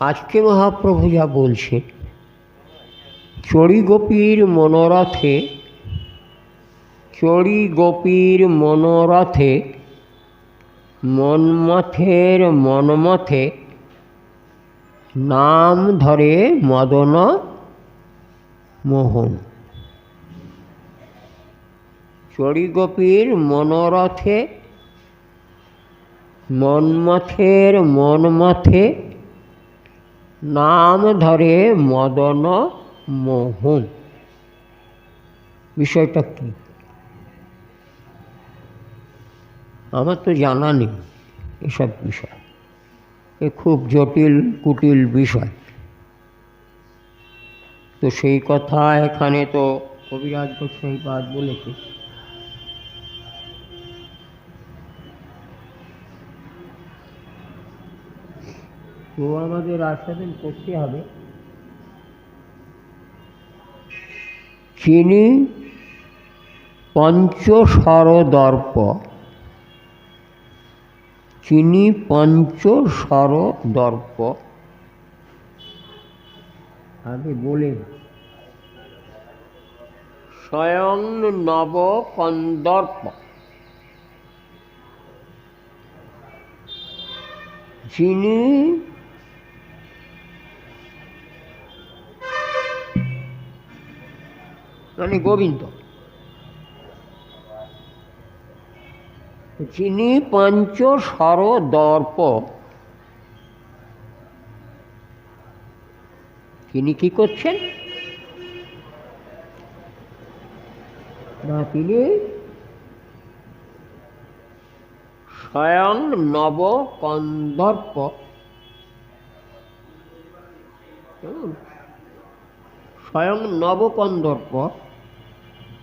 আজকে মহাপ্রভু যা বলছে, চড়ি গোপীর মনোরথে, চড়ি গোপীর মনোরথে মনমথের মনমথে নাম ধরে মদন মোহন। চড়ি গোপীর মনোরথে মনমথের মনমথে নাম ধরে মদন মোহন। বিষয়টা কি? আমার তো জানা নেই এসব বিষয়। এ খুব জটিল, কুটিল বিষয়। তো সেই কথা এখানে তো কবিরাজ গোস্বাইপাদ বলেছে। তো আমাদের আস্বাদন করতে হবে। চিনি পঞ্চস্বর দর্প চিনি পঞ্চস্বর দর্প আগে বলে স্বয়ং নব কন্দর্প যিনি মানে গোবিন্দ। যিনি পঞ্চ স্বর দর্প তিনি কি করছেন? না তিনি স্বয়ং নব কন্দর্প স্বয়ং নবকন্দর্প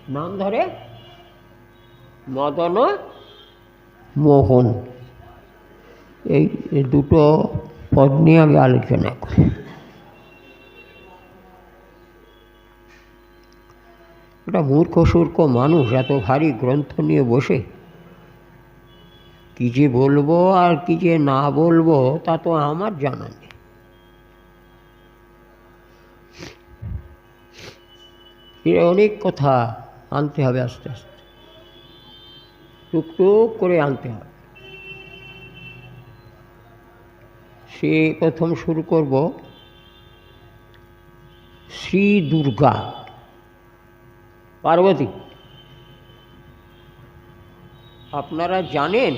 নাম ধরে মদন মোহন। এই দুটো পদ নিয়ে আমি আলোচনা করি। একটা মূর্খ, সূর্খ মানুষ এত ভারী গ্রন্থ নিয়ে বসে, কী যে বলব আর কী যে না বলব তা তো আমার জানা নেই। অনেক কথা আনতে হবে আস্তে আস্তে। টুকটুক করে আনতে হবে। সে প্রথম শুরু করব শ্রী দুর্গা। পার্বতী, আপনারা জানেন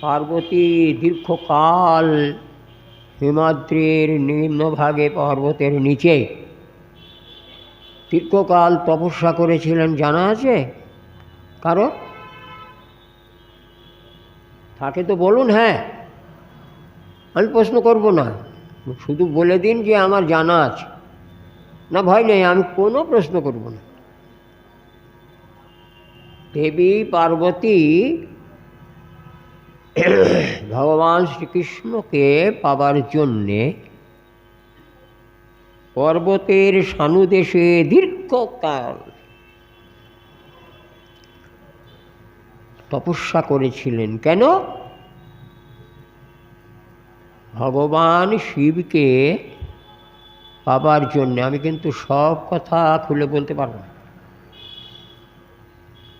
পার্বতী দীর্ঘকাল হিমাদ্রির নিম্নভাগে পর্বতের নিচে দীর্ঘকাল তপস্যা করেছিলেন, জানা আছে? কারও? থাকে তো বলুন হ্যাঁ। আমি প্রশ্ন করব না। শুধু বলে দিন যে আমার জানা আছে। না, ভয় নেই, আমি কোনো প্রশ্ন করব না। দেবী পার্বতী, ভগবান শ্রীকৃষ্ণকে পাবার জন্যে পর্বতের সানুদেশে দীর্ঘকাল তপস্যা করেছিলেন। কেন? ভগবান শিবকে পাবার জন্য। আমি কিন্তু সব কথা খুলে বলতে পারব না।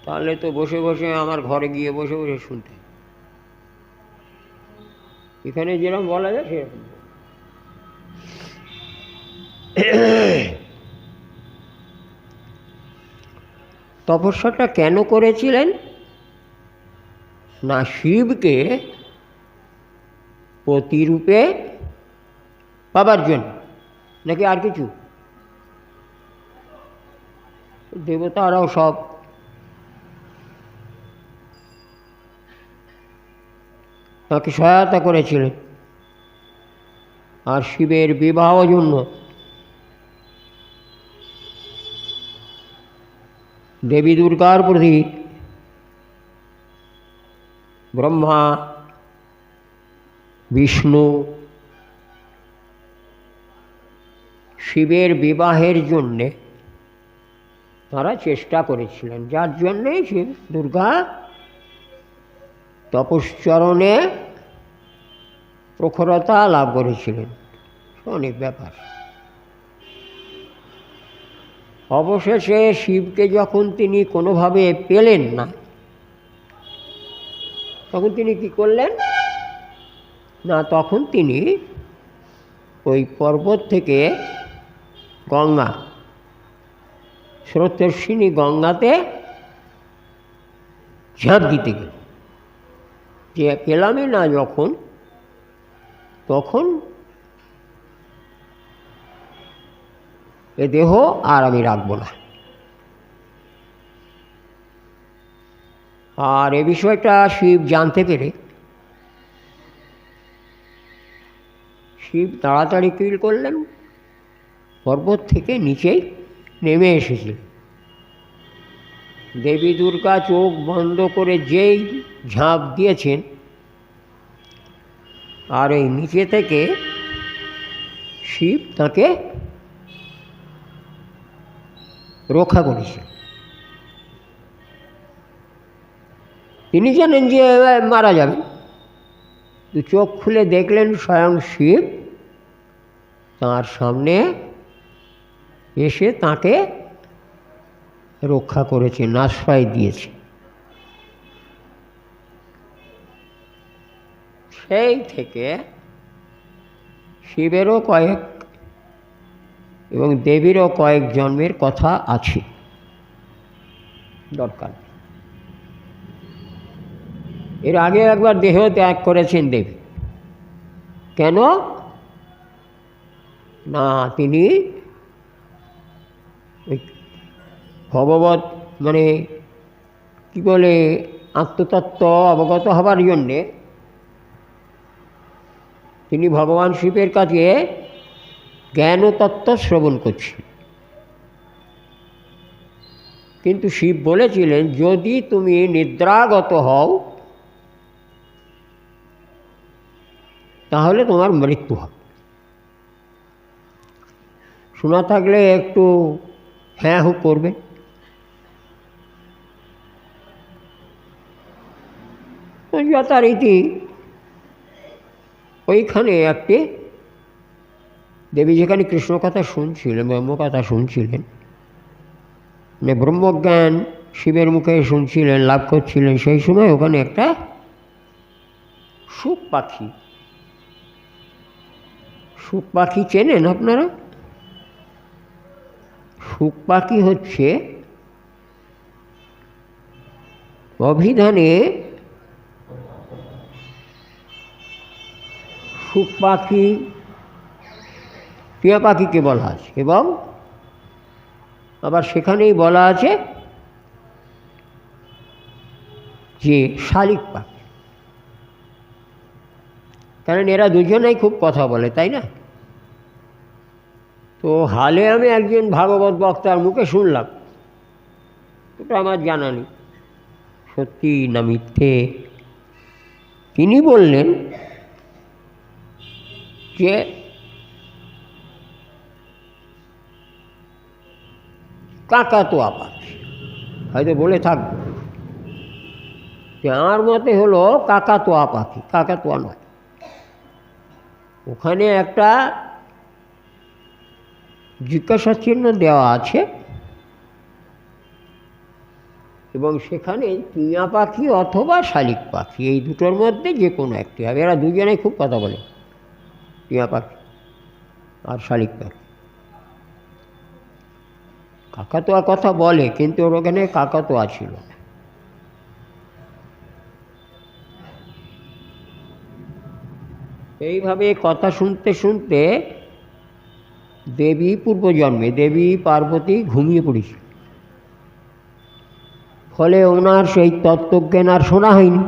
তাহলে তো বসে বসে আমার ঘরে গিয়ে বসে বসে শুনতে। এখানে যেরকম বলা যায় সেরকম। তপস্যাটা কেন করেছিলেন? না শিবকে প্রতিরূপে পাবার জন্য, নাকি আর কিছু? দেবতারাও সব। তাকে সহায়তা করেছিলেন। আর শিবের বিবাহ জন্য। দেবী দুর্গার প্রতি ব্রহ্মা, বিষ্ণু, শিবের বিবাহের জন্যে তারা চেষ্টা করেছিলেন। যার জন্যে শিব দুর্গা তপশ্চরণে প্রখরতা লাভ করেছিলেন। অনেক ব্যাপার। অবশেষে শিবকে যখন তিনি কোনোভাবে পেলেন না, তখন তিনি কি করলেন? না, তখন তিনি ওই পর্বত থেকে গঙ্গা, স্রোতস্বিনী গঙ্গাতে ঝাঁপ দিতে গেল যে পেলামই না যখন, তখন এ দেহ আর আমি রাখব না। আর এ বিষয়টা শিব জানতে পেরে, শিব তাড়াতাড়ি কিল করলেন, পর্বত থেকে নিচেই নেমে এসেছিলেন দেবী দুর্গা চোখ বন্ধ করে যেই ঝাঁপ দিয়েছেন, আর এই নিচে থেকে শিব তাকে রক্ষা করেছে তিনি জানেন যে এবার মারা যাবেন তো চোখ খুলে দেখলেন স্বয়ং শিব। তার সামনে এসে তাকে রক্ষা করেছে আশ্রয় দিয়েছে। সেই থেকে শিবেরও কয়েক এবং দেবীরও কয়েক জন্মের কথা আছে। দরকার এর আগে একবার দেহ ত্যাগ করেছেন দেবী। কেন? না, তিনি ভগবত মানে কি বলে, আত্মতত্ত্ব অবগত হবার জন্যে তিনি ভগবান শিবের কাছে জ্ঞান ও তত্ত্ব শ্রবণ করছি। কিন্তু শিব বলেছিলেন, যদি তুমি নিদ্রাগত হও, তাহলে তোমার মৃত্যু হবে। শোনা থাকলে একটু হ্যাঁ হু করবে। যথারীতি ওইখানে একটি দেবী যেখানে কৃষ্ণ কথা শুনছিলেন, ব্রহ্ম কথা শুনছিলেন মানে ব্রহ্মজ্ঞান শিবের মুখে শুনছিলেন, লাভ করছিলেন, সেই সময় ওখানে একটা সুখ পাখি সুখ পাখি চেনেন আপনারা? সুখ পাখি হচ্ছে অভিধানে সুখ পাখি টিয়া পাখিকে বলা আছে এবং আবার সেখানেই বলা আছে যে শালিক পাখি। কারণ এরা দুজনেই খুব কথা বলে, তাই না? তো হালে আমি একজন ভাগবত বক্তার মুখে শুনলাম। ওটা আমার জানা নেই। সত্যি না মিথ্যে? তিনি বললেন যে কাকাতোয়া পাখি হয়তো বলে থাকব আমার মতে হলো কাকাতোয়া পাখি কাকাতোয়া নয় ওখানে একটা জিজ্ঞাসা চিহ্ন দেওয়া আছে। এবং সেখানে টিয়া পাখি অথবা শালিক পাখি, এই দুটোর মধ্যে যে কোনো একটি। হবে এরা দুজনেই খুব কথা বলে। টিয়া পাখি আর শালিক পাখি। কাকাতোয়া কথা বলে, কিন্তু ওর ওখানে কাকাতোয়া ছিল। না এইভাবে কথা শুনতে শুনতে দেবী পূর্বজন্মে, দেবী পার্বতী ঘুমিয়ে পড়েছিল। ফলে ওনার সেই তত্ত্বজ্ঞান আর শোনা হয়নি।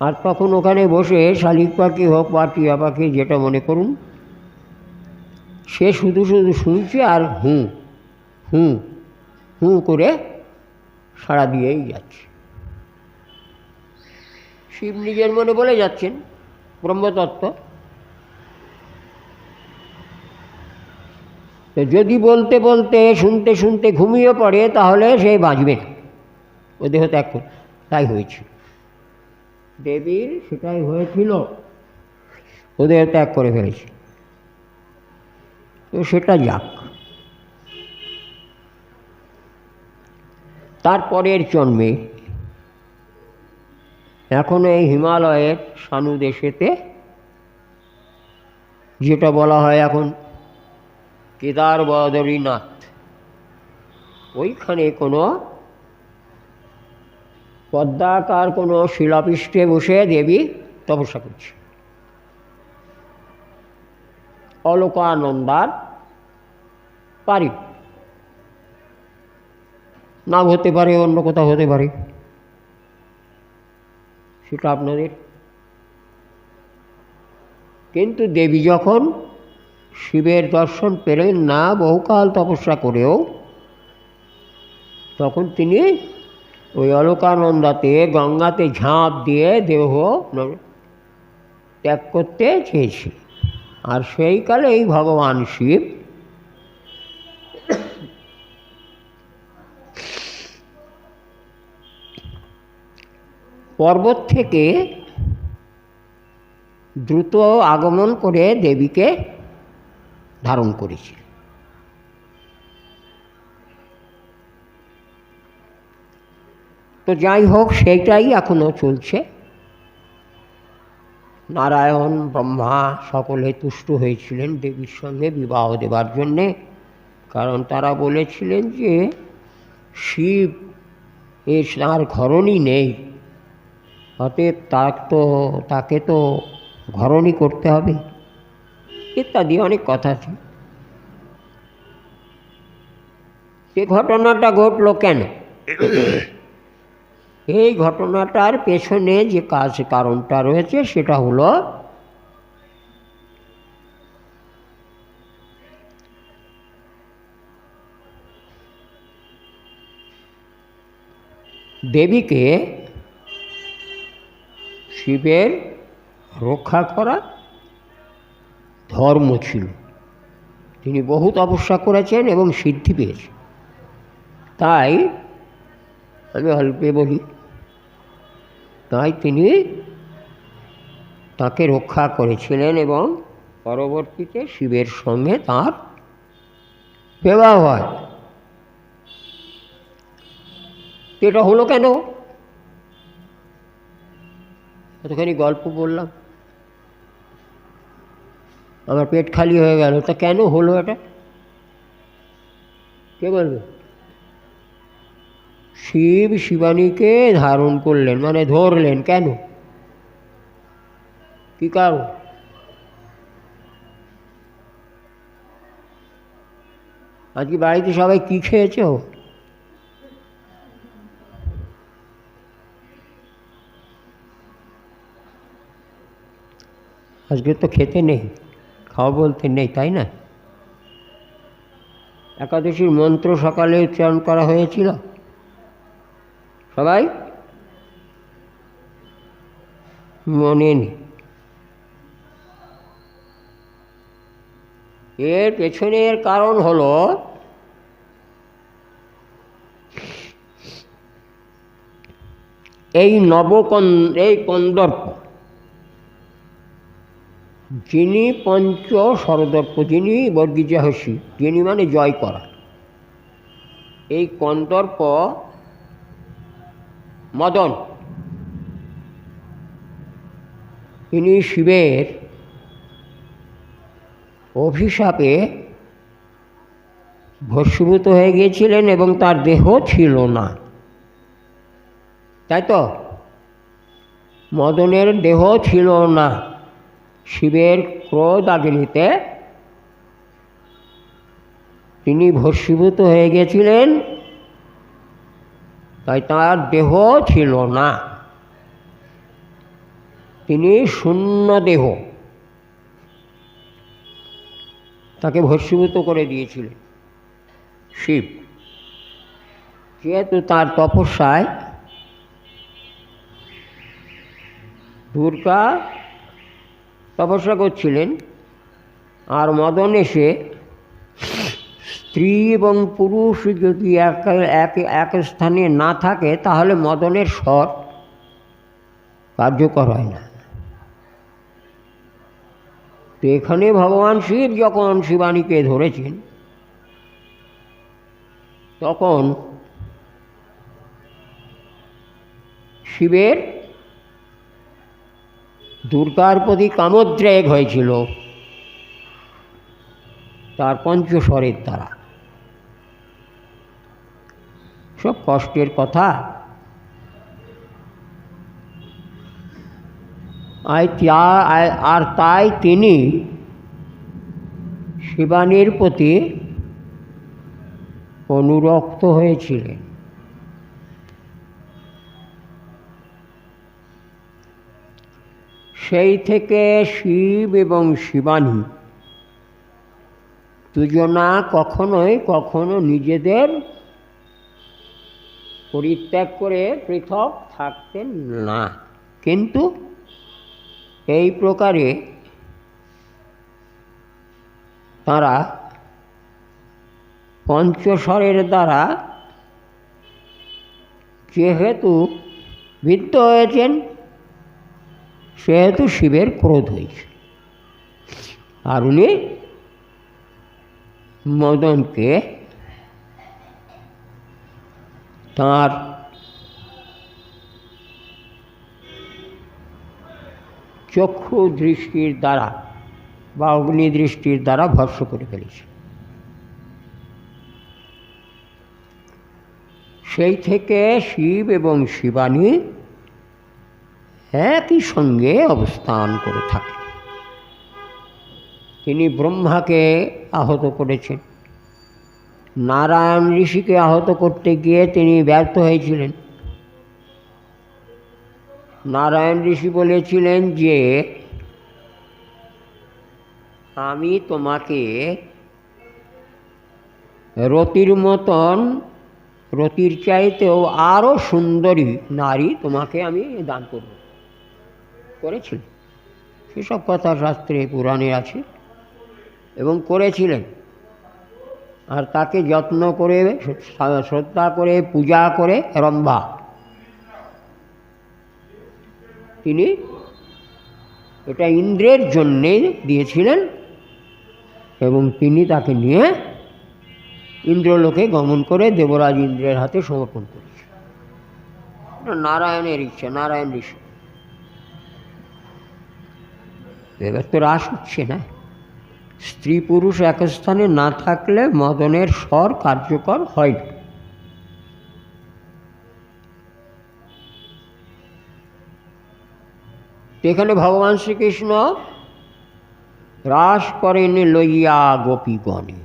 আর তখন ওখানে বসে শালিক পাখি হোক বা টিয়া পাখি যেটা মনে করুন সে শুধু শুধু শুনছে আর হুঁ হুঁ হুঁ করে সাড়া দিয়েই যাচ্ছে। শিব নিজের মনে বলে যাচ্ছেন, ব্রহ্মতত্ত্ব। তো যদি বলতে বলতে, শুনতে শুনতে ঘুমিয়ে পড়ে, তাহলে সে বাঁচবে না। ও দেহ ত্যাগ করে, তাই হয়েছে। দেবীর সেটাই হয়েছিল। ওদের ত্যাগ করে ফেলেছে। তো সেটা যাক। তারপরের জন্মে এখন এই হিমালয়ের সানু দেশেতে, যেটা বলা হয় এখন কেদার বদরীনাথ, ওইখানে কোনো পদ্মাকার কোনো শিলাপৃষ্ঠে বসে দেবী তপস্যা করছে। অলোকানন্দার পারি। নাম হতে পারে, অন্য কোথাও হতে পারে। সেটা আপনাদের। কিন্তু দেবী যখন শিবের দর্শন পেলেন না, বহুকাল তপস্যা করেও, তখন তিনি ওই অলোকানন্দাতে গঙ্গাতে ঝাঁপ দিয়ে দেহ ত্যাগ করতে চেয়েছিল আর সেই কালে এই ভগবান শিব পর্বত থেকে দ্রুত আগমন করে দেবীকে ধারণ করেছিল। তো যাই হোক, সেইটাই এখনও চলছে। নারায়ণ, ব্রহ্মা সকলে তুষ্ট হয়েছিলেন দেবীর সঙ্গে বিবাহ দেবার জন্যে। কারণ তারা বলেছিলেন যে, শিব এর তার ঘরণই নেই, অতএব তার তো, তাকে তো ঘরণই করতে হবে, ইত্যাদি অনেক কথা আছে। সে ঘটনাটা ঘটলো কেন? এই ঘটনাটার পেছনে যে কাজ, কারণটা রয়েছে, সেটা হলো দেবীকে শিবের রক্ষা করা ধর্ম ছিল। তিনি বহু তপস্যা করেছেন এবং সিদ্ধি পেয়েছেন। তাই আমি অল্পে বলি। তাই তিনি তাকে রক্ষা করেছিলেন এবং পরবর্তীতে শিবের সঙ্গে তার বিবাহ হয়। এটা হলো কেন? এতখানি গল্প বললাম। আমার পেট খালি হয়ে গেল। তা কেন হলো এটা? কে বলবে? শিব শিবানীকে ধারণ করলেন মানে ধরলেন, কেন? কি কারণ? আজকে বাড়িতে সবাই কি খেয়েছো? আজকে তো খেতে নেই, খাওয়া বলতে নেই, তাই না? একাদশীর মন্ত্র সকালে উচ্চারণ করা হয়েছিল। সবাই? মনে নেই। এর পেছনের কারণ হলো, এই নবকন, এই কন্দর্প, যিনি পঞ্চ সরদর্প যিনি বর্গীজাহসী যিনি মানে জয় করা। এই কন্দর্প মদন। তিনি শিবের অভিশাপে ভস্মীভূত হয়ে গিয়েছিলেন এবং তার দেহ ছিল না। তাই তো? মদনের দেহ ছিল না। শিবের ক্রোধ আগ্নিতে তিনি ভস্মীভূত হয়ে গেছিলেন তাই তার দেহ ছিল না। তিনি শূন্য দেহ। তাকে ভস্মীভূত করে দিয়েছিলেন। শিব। যেহেতু তার তপস্যায় দুর্গা তপস্যা করছিলেন, আর মদন এসে স্ত্রী এবং পুরুষ যদি এক এক এক স্থানে না থাকে, তাহলে মদনের স্বর কার্যকর হয় না। তো এখানে ভগবান শিব যখন শিবানীকে ধরেছেন, তখন শিবের দুর্গার প্রতি কামোদ্রেগ হয়েছিল তার পঞ্চস্বরের দ্বারা। সব কষ্টের কথা। আর তাই তিনি শিবানীর প্রতি অনুরক্ত হয়েছিলেন। সেই থেকে শিব এবং শিবানী দুজনা কখনোই কখনো নিজেদের পরিত্যাগ করে পৃথক থাকতেন না। কিন্তু এই প্রকারে তারা পঞ্চস্বরের দ্বারা যেহেতু বিদ্ধ হয়েছেন, সেহেতু শিবের ক্রোধ হয়েছে। আর উনি মদনকে তাঁর চক্ষু দৃষ্টির দ্বারা বা অগ্নি দৃষ্টির দ্বারা ভস্ম করে ফেলেছে। সেই থেকে শিব এবং শিবানী একই সঙ্গে অবস্থান করে থাকে। তিনি ব্রহ্মাকে আহত করেছেন। নারায়ণ ঋষিকে আহত করতে গিয়ে তিনি ব্যর্থ হয়েছিলেন। নারায়ণ ঋষি বলেছিলেন যে, আমি তোমাকে রতির মতন, রতির চাইতেও আরও সুন্দরী নারী তোমাকে আমি দান করব। করেছিলেন। সেসব কথা শাস্ত্রে পুরাণে আছে এবং করেছিলেন। আর তাকে যত্ন করে, শ্রদ্ধা করে, পূজা করে রম্ভা। তিনি এটা ইন্দ্রের জন্যে দিয়েছিলেন এবং তিনি তাকে নিয়ে ইন্দ্রলোকে গমন করে দেবরাজ ইন্দ্রের হাতে সমর্পণ করেছে এটা নারায়ণের ইচ্ছা, নারায়ণ ঋষি। এবার তো রাস হচ্ছে না। স্ত্রী পুরুষ এক স্থানে না থাকলে মদনের স্বর কার্যকর হয় না। এখানে ভগবান শ্রীকৃষ্ণ রাস করেন লইয়া গোপীগণে।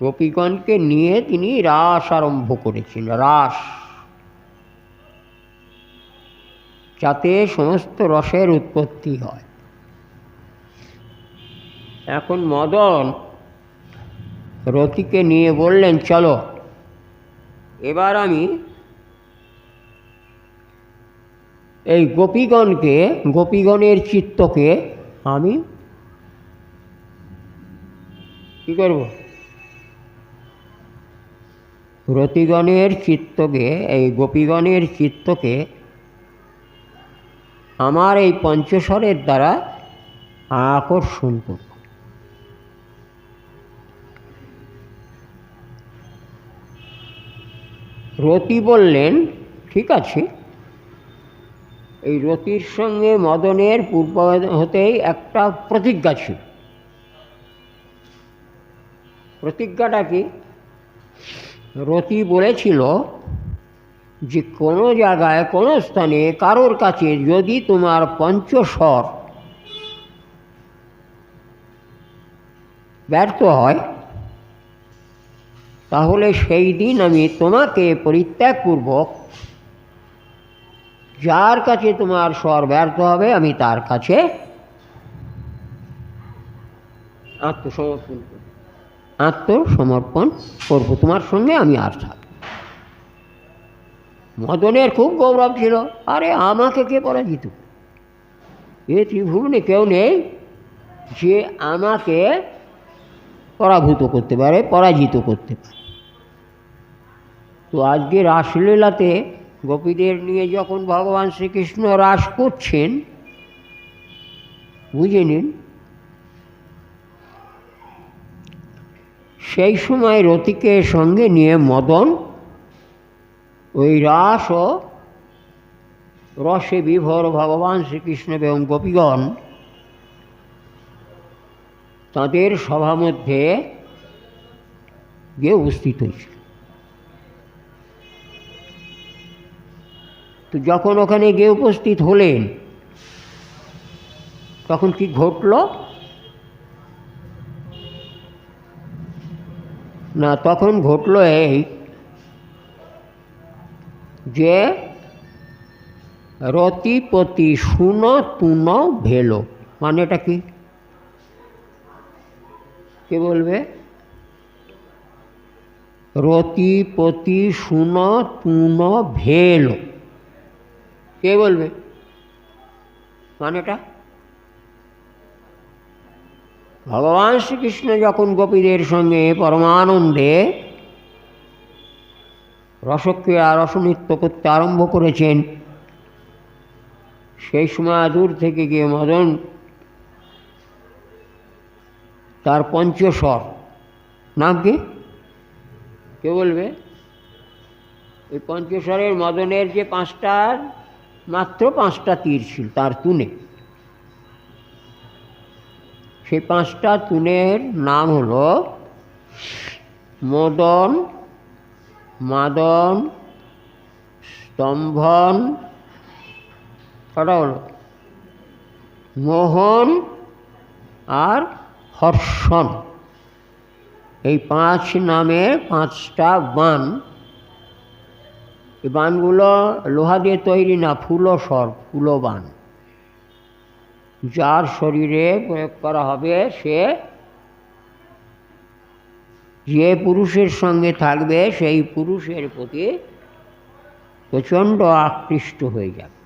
গোপীগণকে নিয়ে তিনি রাস আরম্ভ করেছেন, রাস। যাতে সমস্ত রসের উৎপত্তি হয়। এখন মদন রতিকে নিয়ে বললেন, চলো। এবার আমি এই গোপীগণকে, গোপীগণের চিত্তকে আমি কী করব? রতিগণের চিত্তকে, এই গোপীগণের চিত্তকে আমার এই পঞ্চস্বরের দ্বারা আকর্ষণ করব। রতি বললেন, ঠিক আছে। এই রতির সঙ্গে মদনের পূর্ব হতেই একটা প্রতিজ্ঞা ছিল। প্রতিজ্ঞাটা কি? রতি বলেছিল যে, কোনো জায়গায়, কোনো স্থানে কারোর কাছে যদি তোমার পঞ্চস্বর ব্যর্থ হয় তাহলে সেই দিন আমি তোমাকে পরিত্যাগপূর্বক যার কাছে তোমার স্বর ব্যর্থ হবে, আমি তার কাছে আত্মসমর্পণ আত্মসমর্পণ করব। তোমার সঙ্গে আমি আর থাকব মদনের খুব গৌরব ছিল। আরে, আমাকে কে পরাজিত এ ত্রিভুবনে কেউ নেই যে আমাকে পরাভূত করতে পারে, পরাজিত করতে পারে। তো আজকে রাসলীলাতে গোপীদের নিয়ে যখন ভগবান শ্রীকৃষ্ণ রাস করছেন, বুঝে নিন, সেই সময় রতিকে সঙ্গে নিয়ে মদন, ওই রাস ও রসে বিভোর ভগবান শ্রীকৃষ্ণ এবং গোপীগণ তাদের সভা মধ্যে গিয়ে উপস্থিত হয়েছিল। তো যখন ওখানে গিয়ে উপস্থিত হলেন, তখন কি ঘটল? না, তখন ঘটল এই যে রতিপতি শুন তুন ভেলো। মানে এটা কি? কে বলবে? রতিপতি শুন তুন ভেলো। কে বলবে? মানেটা? ভগবান শ্রীকৃষ্ণ যখন গোপীদের সঙ্গে পরমানন্দে রসক্রিয়া, রসনৃত্য করতে আরম্ভ করেছেন, সেই সময় দূর থেকে গিয়ে মদন তার পঞ্চস্বর। নাম কি? কে বলবে? ওই পঞ্চস্বরের মদনের যে পাঁচটা মাত্র পাঁচটা তীর ছিল, তার তুনে। সেই পাঁচটা তুনের নাম হলো মদন, মাদন, স্তম্ভন, কটা মোহন আর হর্ষণ। এই পাঁচ নামে পাঁচটা বান এই বানগুলো লোহা দিয়ে তৈরি না ফুলো সর ফুলো বান। যার শরীরে প্রয়োগ করা হবে সে, যে পুরুষের সঙ্গে থাকবে সেই পুরুষের প্রতি প্রচণ্ড আকৃষ্ট হয়ে যাবে।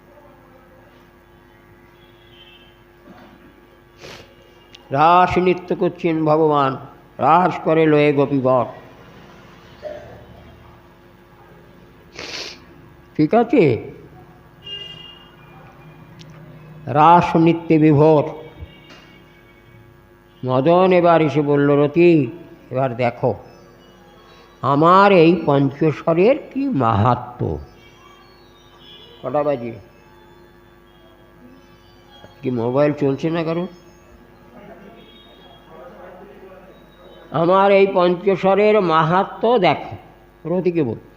রাস নৃত্য করছেন ভগবান রাস করে লয়ে গোপীবর। ঠিক আছে? রাস নৃত্যে বিভোর। মদন এবার এসে বলল, রতি, এবার দেখো, আমার এই পঞ্চস্বরের কি মাহাত্ম কটা বাজে? কি মোবাইল চলছে না কারও? আমার এই পঞ্চস্বরের মাহাত্ম দেখো। রতিকে বল।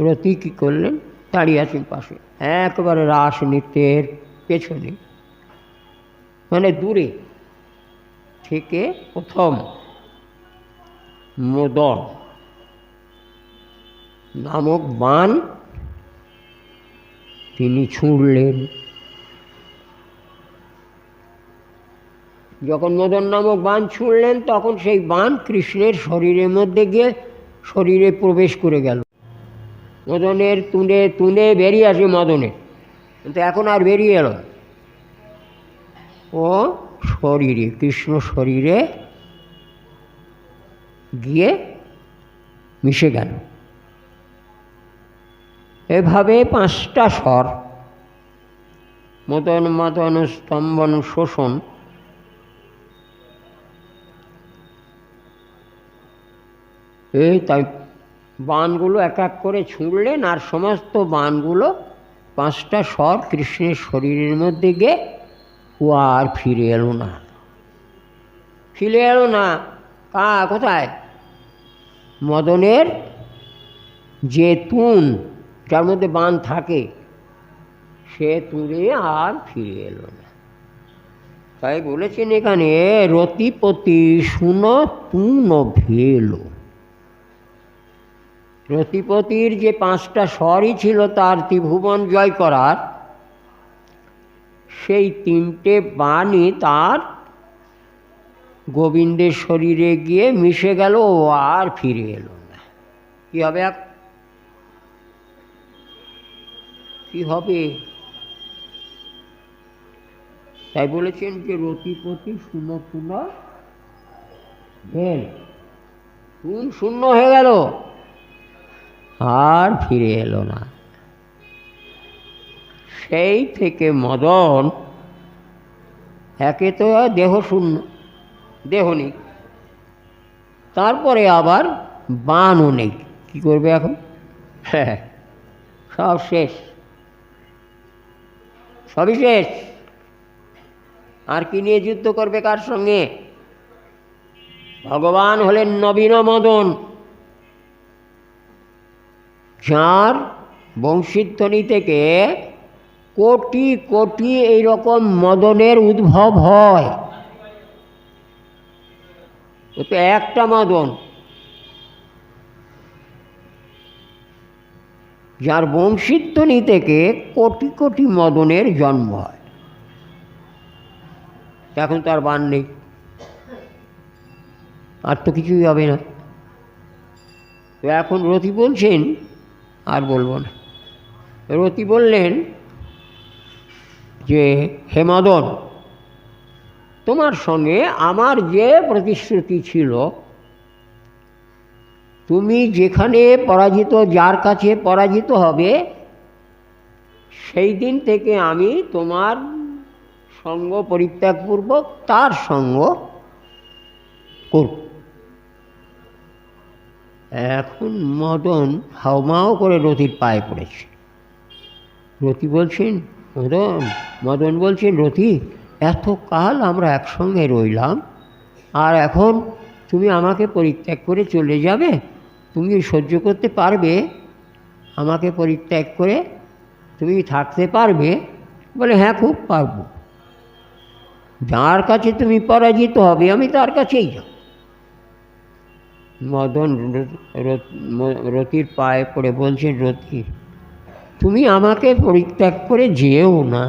রতি কী করলেন? দাঁড়িয়ে আছেন পাশে। একবারে রাস নৃত্যের পেছনে। মানে দূরে। থেকে প্রথম মদন নামক বান তিনি ছুঁড়লেন। যখন মদন নামক বান ছুঁড়লেন, তখন সেই বান কৃষ্ণের শরীরের মধ্যে গিয়ে শরীরে প্রবেশ করে গেল। মদনের তুনে তুনে বেরিয়ে আসে মদনের কিন্তু এখন আর বেরিয়ে এলো ও শরীরে, কৃষ্ণ শরীরে গিয়ে মিশে গেল। এভাবে পাঁচটা স্বর, মদন মদন স্তম্ভন শোষণ, এই তাই বানগুলো এক এক করে ছুঁড়লেন আর সমস্ত বানগুলো পাঁচটা স্বর কৃষ্ণের শরীরের মধ্যে গিয়ে ও আর ফিরে এলো না। ফিরে এলো না। কা, কোথায়? মদনের যে তুন, যার মধ্যে বান থাকে, সে তুলে আর ফিরে এলো না। তাই বলেছেন এখানে, রতিপতি শুন, তুন ভেলো। রতিপতির যে পাঁচটা স্বরই ছিল তার ত্রিভুবন জয় করার, সেই তিনটে বাণী তার গোবিন্দের শরীরে গিয়ে মিশে গেল ও আর ফিরে এলো না। কি হবে এক কি হবে? তাই বলেছেন যে রতিপতি শূন্য শূন্য শূন্য হয়ে গেল? আর ফিরে এলো না। সেই থেকে মদন একে তো দেহ শূন্য, দেহ নেই। তারপরে আবার বানও নেই। কী করবে এখন? হ্যাঁ সব শেষ। সবই শেষ। আর কি নিয়ে যুদ্ধ করবে কার সঙ্গে? ভগবান হলেন নবীন মদন। যাঁর বংশীধ্বনি থেকে কোটি কোটি এই রকম মদনের উদ্ভব হয়। ও তো একটা মদন। যার বংশীধ্বনি থেকে কোটি কোটি মদনের জন্ম হয়। এখন তার বান নেই। আর তো কিছুই হবে না। তো এখন রতি বলছেন আর বলব না। রতি বললেন যে হেমাদন তোমার সঙ্গে আমার যে প্রতিশ্রুতি ছিল, তুমি যেখানে পরাজিত, যার কাছে পরাজিত হবে, সেই দিন থেকে আমি তোমার সঙ্গ পরিত্যাগপূর্বক তার সঙ্গ করব। এখন মদন হাওমাও করে রতির পায়ে পড়েছে। রতি বলছেন, মদন মদন বলছেন, রতি এত কাল আমরা একসঙ্গে রইলাম, আর এখন তুমি আমাকে পরিত্যাগ করে চলে যাবে? তুমি সহ্য করতে পারবে? আমাকে পরিত্যাগ করে তুমি থাকতে পারবে? বলে হ্যাঁ খুব পারব। যার কাছে তুমি পরাজিত হবে, আমি তার কাছেই যাব। মদন রতির পায়ে পড়ে বলছেন রতি, তুমি আমাকে পরিত্যাগ করে যেও না।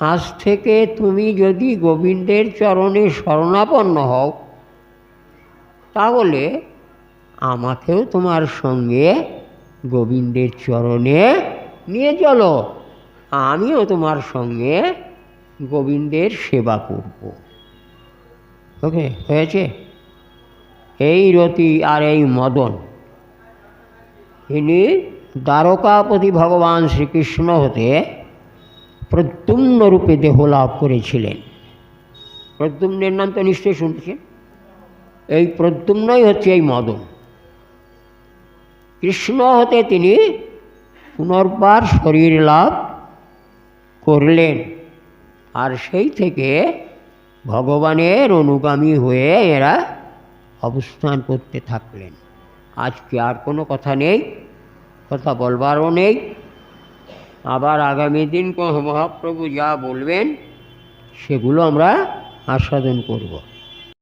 আজ থেকে তুমি যদি গোবিন্দের চরণে শরণাপন্ন হও, তাহলে আমাকেও তোমার সঙ্গে গোবিন্দের চরণে নিয়ে চলো। আমিও তোমার সঙ্গে গোবিন্দের সেবা করব। ওকে, হয়েছে? এই রতি আর এই মদন। ইনি দ্বারকাপতি ভগবান শ্রীকৃষ্ণ হতে প্রদ্যুম্ন রূপে দেহ লাভ করেছিলেন। প্রদ্যুম্নের নাম তো নিশ্চয়ই শুনছেন? এই প্রদ্যুম্নই হচ্ছে এই মদন। কৃষ্ণ হতে তিনি পুনর্বার শরীর লাভ করলেন। আর সেই থেকে ভগবানের অনুগামী হয়ে এরা অবস্থান করতে থাকলেন। আজকে আর কোনো কথা নেই, কথা বলবারও নেই। আবার আগামী দিন মহাপ্রভু যা বলবেন, সেগুলো আমরা আস্বাদন করব।